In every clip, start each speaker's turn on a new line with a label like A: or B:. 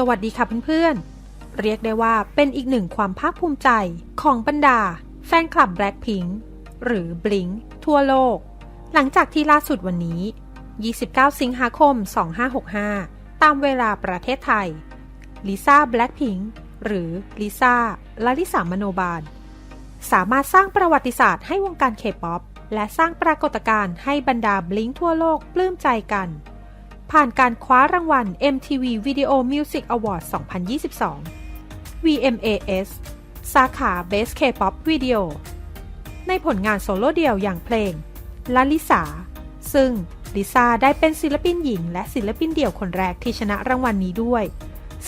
A: สวัสดีค่ะเพื่อนๆ เรียกได้ว่าเป็นอีกหนึ่งความภาคภูมิใจของบรรดา แฟนคลับ Blackpink หรือ Blink ทั่วโลก หลังจากที่ล่าสุดวันนี้ 29 สิงหาคม 2565 ตามเวลาประเทศไทยลิซ่า Blackpink หรือลิซ่าลาลิสามโนบาล สามารถสร้างประวัติศาสตร์ให้วงการเคป๊อปและสร้างปรากฏการณ์ให้บรรดาบลิงทั่วโลกปลื้มใจกัน ผ่านการคว้ารางวัล MTV Video Music Award 2022 VMAS สาขา Best K-pop Video ในผลงานโซโล่เดี่ยวอย่างเพลงลาลิสาซึ่งลิซ่าได้เป็นศิลปินหญิง และศิลปินเดี่ยวคนแรกที่ชนะรางวัลนนี้ด้วย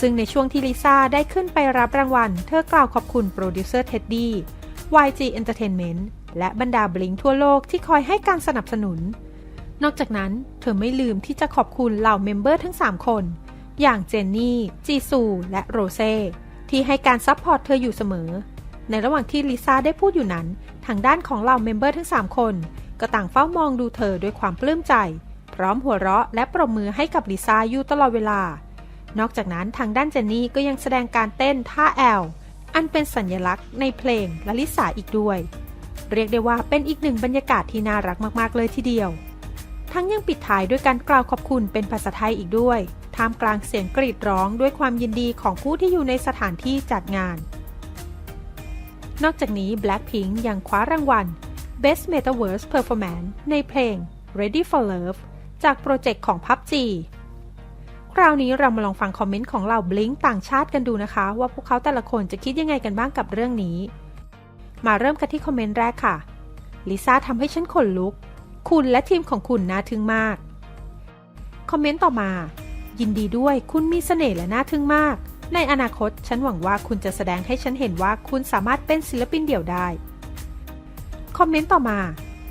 A: ซึ่งในช่วงที่ลิซ่าได้ขึ้นไปรับรางวัล เธอกล่าวขอบคุณโปรดิวเซอร์เท็ดดี้ YG Entertainment และบรรดาบลิงทั่วโลกที่คอยให้การสนับสนุน นอกจากนั้นเธอไม่ลืมที่จะขอบคุณเหล่าเมมเบอร์ทั้ง 3 คน อย่างเจนนี่ จีซู และโรเซ่ที่ให้การซัพพอร์ตเธออยู่เสมอ ในระหว่างที่ลิซ่าได้พูดอยู่นั้น ทางด้านของเหล่าเมมเบอร์ทั้ง 3 คน ก็ต่างเฝ้ามองดูเธอด้วยความปลื้มใจ พร้อมหัวเราะและปรบมือให้กับลิซ่าอยู่ตลอดเวลา นอกจากนั้นทางด้านเจนนี่ก็ยังแสดงการเต้นท่าแอล อันเป็นสัญลักษณ์ในเพลงและลิสาอีกด้วย เรียกได้ว่าเป็นอีกหนึ่งบรรยากาศที่น่ารักมากๆเลยทีเดียว ทั้งยังปิดท้ายด้วยการกล่าวขอบคุณเป็นภาษาไทยอีกด้วย ท่ามกลางเสียงกรีดร้องด้วยความยินดีของผู้ที่อยู่ในสถานที่จัดงาน นอกจากนี้ Blackpink ยังคว้ารางวัล Best Metaverse Performance ในเพลง Ready for Love จากโปรเจกต์ของ PUBG คราวนี้เรามาลองฟังคอมเมนต์ของเหล่า Blink ต่างชาติกันดูนะคะ ว่าพวกเขาแต่ละคนจะคิดยังไงกันบ้างกับเรื่องนี้ มาเริ่มกันที่คอมเมนต์แรกค่ะลิซ่าทำให้ฉันขนลุก คุณและทีมของคุณน่าทึ่งมาก คอมเมนต์ต่อมา ยินดีด้วยคุณมีเสน่ห์และน่าทึ่งมาก ในอนาคตฉันหวังว่าคุณจะแสดงให้ฉันเห็นว่าคุณสามารถเป็นศิลปินเดี่ยวได้ คอมเมนต์ต่อมา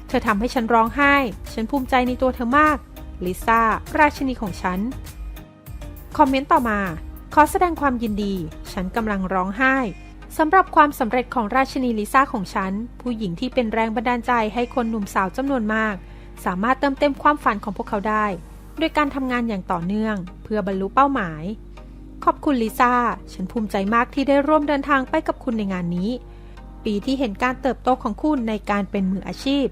A: เธอทำให้ฉันร้องไห้ ฉันภูมิใจในตัวเธอมาก ลิซ่า ราชินีของฉัน คอมเมนต์ต่อมา ขอแสดงความยินดี ฉันกำลังร้องไห้สำหรับความสำเร็จของราชินีลิซ่าของฉัน ผู้หญิงที่เป็นแรงบันดาลใจให้คนหนุ่มสาวจำนวนมาก สามารถเติมเต็มความฝันของพวกเขาได้ ด้วยการทำงานอย่างต่อเนื่อง เพื่อบรรลุเป้าหมาย ขอบคุณลิซ่า ฉันภูมิใจมากที่ได้ร่วมเดินทางไปกับคุณในงานนี้ ปีที่เห็นการเติบโตของคุณในการเป็นมืออาชีพ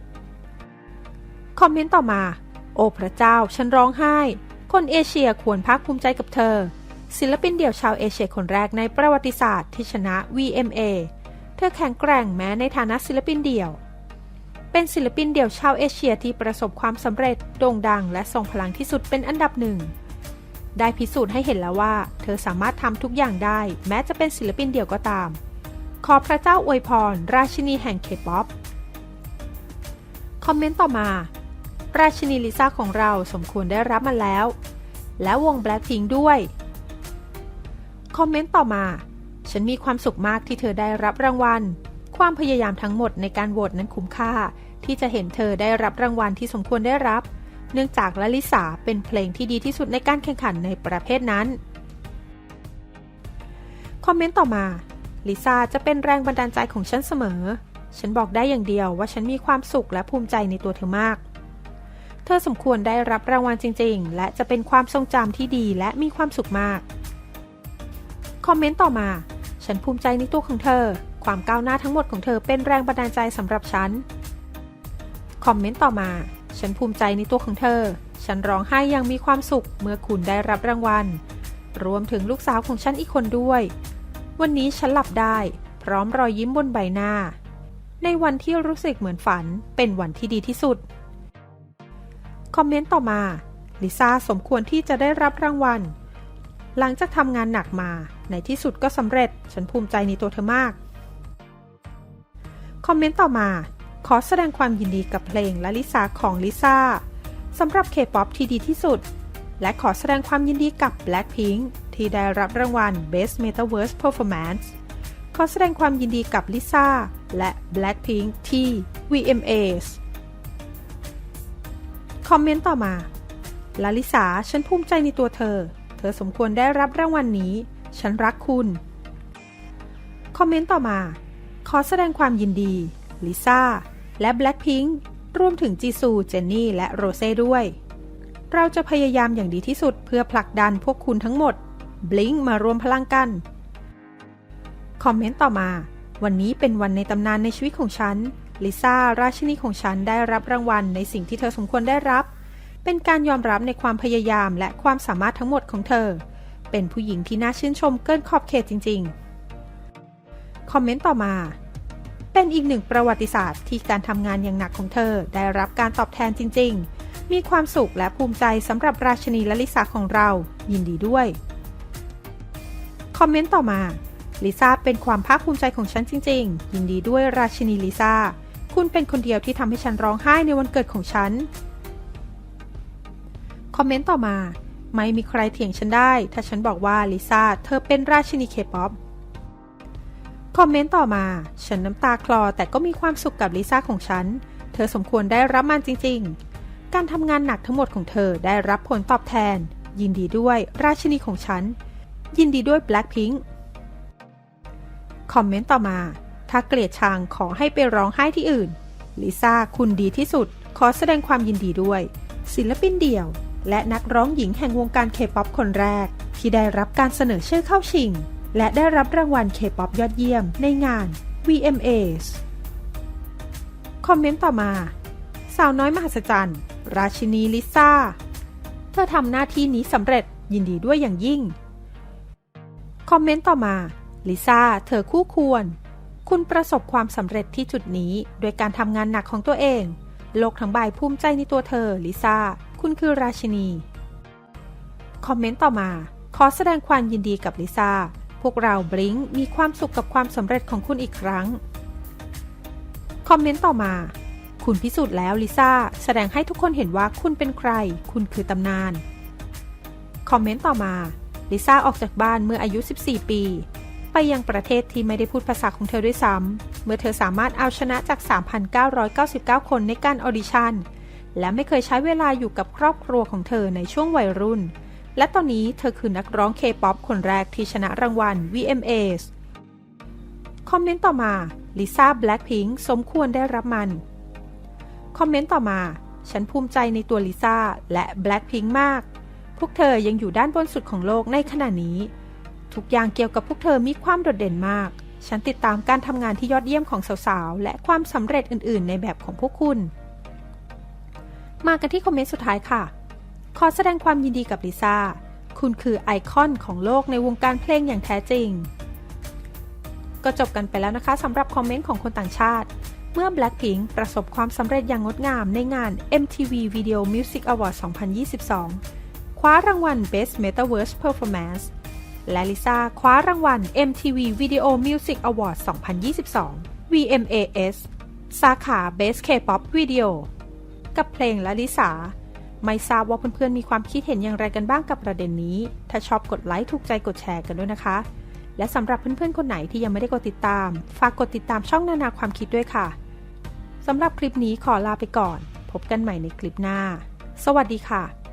A: คอมเมนต์ต่อมา โอ้พระเจ้า ฉันร้องไห้ คนเอเชียควรภาคภูมิใจกับเธอ ศิลปินเดี่ยวชาวเอเชียคนแรกในประวัติศาสตร์ที่ชนะ VMA เธอแข็งแกร่งแม้ในฐานะศิลปินเดี่ยว เป็นศิลปินเดี่ยวชาวเอเชียที่ประสบความสำเร็จโด่งดังและทรงพลังที่สุดเป็นอันดับหนึ่ง ได้พิสูจน์ให้เห็นแล้วว่า เธอสามารถทำทุกอย่างได้ แม้จะเป็นศิลปินเดี่ยวก็ตาม ขอพระเจ้าอวยพร ราชินีแห่งเคป๊อปคอมเมนต์ต่อมา ราชินีลิซ่าของเราสมควรได้รับมันแล้ว และวง Blackpink ด้วย คอมเมนต์ต่อมา ฉันมีความสุขมากที่เธอได้รับรางวัล ความพยายามทั้งหมดในการโหวตนั้นคุ้มค่า ที่จะเห็นเธอได้รับรางวัลที่สมควรได้รับ เนื่องจากละลิสาเป็นเพลงที่ดีที่สุดในการแข่งขันในประเภทนั้น คอมเมนต์ต่อมา ลิซ่าจะเป็นแรงบันดาลใจของฉันเสมอ ฉันบอกได้อย่างเดียวว่าฉันมีความสุขและภูมิใจในตัวเธอมาก เธอสมควรได้รับรางวัลจริง ๆ และจะเป็นความทรงจำที่ดีและมีความสุขมาก คอมเมนต์ต่อมา ฉันภูมิใจในตัวของเธอ ความก้าวหน้าทั้งหมดของเธอเป็นแรงบันดาลใจสำหรับฉัน คอมเมนต์ต่อมา ฉันภูมิใจในตัวของเธอ ฉันร้องไห้อย่างมีความสุขเมื่อคุณได้รับรางวัล รวมถึงลูกสาวของฉันอีกคนด้วย วันนี้ฉันหลับได้ พร้อมรอยยิ้มบนใบหน้า ในวันที่รู้สึกเหมือนฝันเป็นวันที่ดีที่สุด คอมเมนต์ต่อมา ลิซ่าสมควรที่จะได้รับรางวัล หลังจากทำงานหนักมา ในที่สุดก็สำเร็จ ฉันภูมิใจในตัวเธอมาก คอมเมนต์ต่อมา ขอแสดงความยินดีกับเพลงละลิซาของลิซ่าสำหรับเคป๊อปที่ดีที่สุด และขอแสดงความยินดีกับ Blackpink ที่ได้รับรางวัล Best Metaverse Performance ขอแสดงความยินดีกับลิซ่าและ Blackpink ที่ VMAs คอมเมนต์ต่อมาลาลิสาฉันภูมิใจในตัวเธอ เธอสมควรได้รับรางวัลนนี้ ฉันรักคุณ คอมเมนต์ต่อมา ขอแสดงความยินดี ลิซ่า และ Blackpink รวมถึงจีซู เจนนี่ และโรเซ่ด้วย เราจะพยายามอย่างดีที่สุดเพื่อผลักดันพวกคุณทั้งหมด บลิงมารวมพลังกัน คอมเมนต์ต่อมา วันนี้เป็นวันในตำนานในชีวิตของฉัน ลิซ่า ราชินีของฉันได้รับรางวัลในสิ่งที่เธอสมควรได้รับ เป็นการยอมรับในความพยายามและความสามารถทั้งหมดของเธอ เป็นผู้หญิงที่น่าชื่นชมเกินขอบเขตจริง ๆ คอมเมนต์ต่อมา เป็นอีกหนึ่งประวัติศาสตร์ที่การทำงานอย่างหนักของเธอได้รับการตอบแทนจริง ๆ มีความสุขและภูมิใจสำหรับราชนีและลิซ่าของเรา ยินดีด้วย คอมเมนต์ต่อมา ลิซ่าเป็นความภาคภูมิใจของฉันจริง ๆ ยินดีด้วยราชนีลิซ่าคุณเป็นคนเดียวที่ทำให้ฉันร้องไห้ในวันเกิดของฉัน คอมเมนต์ต่อมา ไม่มีใครเถียงฉันได้ ถ้าฉันบอกว่าลิซ่าเธอเป็นราชินีเคป๊อป คอมเมนต์ต่อมา ฉันน้ำตาคลอแต่ก็มีความสุขกับลิซ่าของฉัน เธอสมควรได้รับมันจริง ๆ การทำงานหนักทั้งหมดของเธอได้รับผลตอบแทน ยินดีด้วยราชินีของฉัน ยินดีด้วย Blackpink คอมเมนต์ต่อมา ถ้าเกลียดชังขอให้ไปร้องไห้ที่อื่น ลิซ่าคุณดีที่สุด ขอแสดงความยินดีด้วย ศิลปินเดี่ยว และนักร้องหญิงแห่งวงการเคป๊อปคนแรก ที่ได้รับการเสนอชื่อเข้าชิง และได้รับรางวัลเคป๊อปยอดเยี่ยมในงาน VMAs คอมเมนต์ต่อมา สาวน้อยมหัศจรรย์ ราชินีลิซ่า เธอทำหน้าที่นี้สำเร็จยินดีด้วยอย่างยิ่ง คอมเมนต์ต่อมา ลิซ่า เธอคู่ควร คุณประสบความสำเร็จที่จุดนี้ โดยการทำงานหนักของตัวเอง โลกทั้งใบภูมิใจในตัวเธอ ลิซ่า คุณคือราชินี คอมเมนต์ต่อมา ขอแสดงความยินดีกับลิซ่า วกเราบลิงมีความสุขกับความสำเร็จของคุณอีกครั้ง คอมเมนต์ต่อมา คุณพิสูจน์แล้วลิซ่าแสดงให้ทุกคนเห็นว่าคุณเป็นใคร คุณคือตำนาน คอมเมนต์ต่อมาลิซ่าออกจากบ้านเมื่ออายุ 14 ปี ไปยังประเทศที่ไม่ได้พูดภาษาของเธอด้วยซ้ำ เมื่อเธอสามารถเอาชนะจาก 3,999 คนในการออดิชั่น และไม่เคยใช้เวลาอยู่กับครอบครัวของเธอในช่วงวัยรุ่น และตอนนี้เธอคือนักร้องเคป๊อปคนแรกที่ชนะรางวัล VMAs คอมเมนต์ต่อมาลิซ่า Blackpink สมควรได้รับมัน คอมเมนต์ต่อมา ฉันภูมิใจในตัวลิซ่าและ Blackpink มาก พวกเธอยังอยู่ด้านบนสุดของโลกในขณะนี้ ทุกอย่างเกี่ยวกับพวกเธอมีความโดดเด่นมาก ฉันติดตามการทำงานที่ยอดเยี่ยมของสาวๆ และความสำเร็จอื่น ๆ ในแบบของพวกคุณ มากันที่คอมเมนต์สุดท้ายค่ะ ขอแสดงความยินดีกับลิซ่า คุณคือไอคอนของโลกในวงการเพลงอย่างแท้จริง ก็จบกันไปแล้วนะคะสำหรับคอมเมนต์ของคนต่างชาติ เมื่อ Blackpink ประสบความสำเร็จอย่างงดงามในงาน MTV Video Music Award 2022 คว้ารางวัล Best Metaverse Performance และลิซ่าคว้ารางวัล MTV Video Music Award 2022 VMAs สาขา Best K-pop Video กับเพลงละลิสา ไม่ทราบว่าเพื่อนๆมีความคิดเห็นอย่างไรกันบ้างกับประเด็นนี้ ถ้าชอบกดไลค์ถูกใจกดแชร์กันด้วยนะคะ และสำหรับเพื่อนๆคนไหนที่ยังไม่ได้กดติดตาม ฝากกดติดตามช่องนานาความคิดด้วยค่ะสำหรับคลิปนี้ขอลาไปก่อน พบกันใหม่ในคลิปหน้า สวัสดีค่ะ